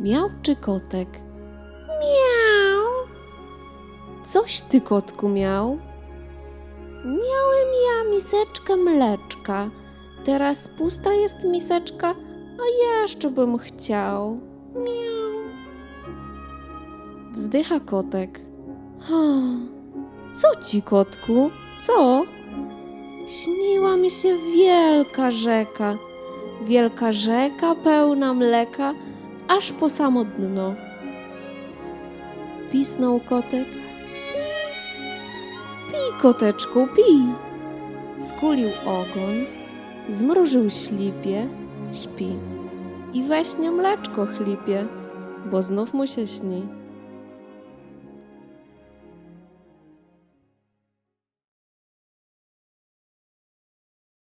Miałczy kotek. Miau. Coś ty, kotku, miał? Miałem ja miseczkę mleczka. Teraz pusta jest miseczka, a jeszcze bym chciał. Miau. Wzdycha kotek. Co ci, kotku? Co? Śniła mi się wielka rzeka. Wielka rzeka pełna mleka, aż po samo dno. Pisnął kotek. Pij, koteczku, pij. Skulił ogon, zmrużył ślipie, śpi. I we śnie mleczko chlipie, bo znów mu się śni.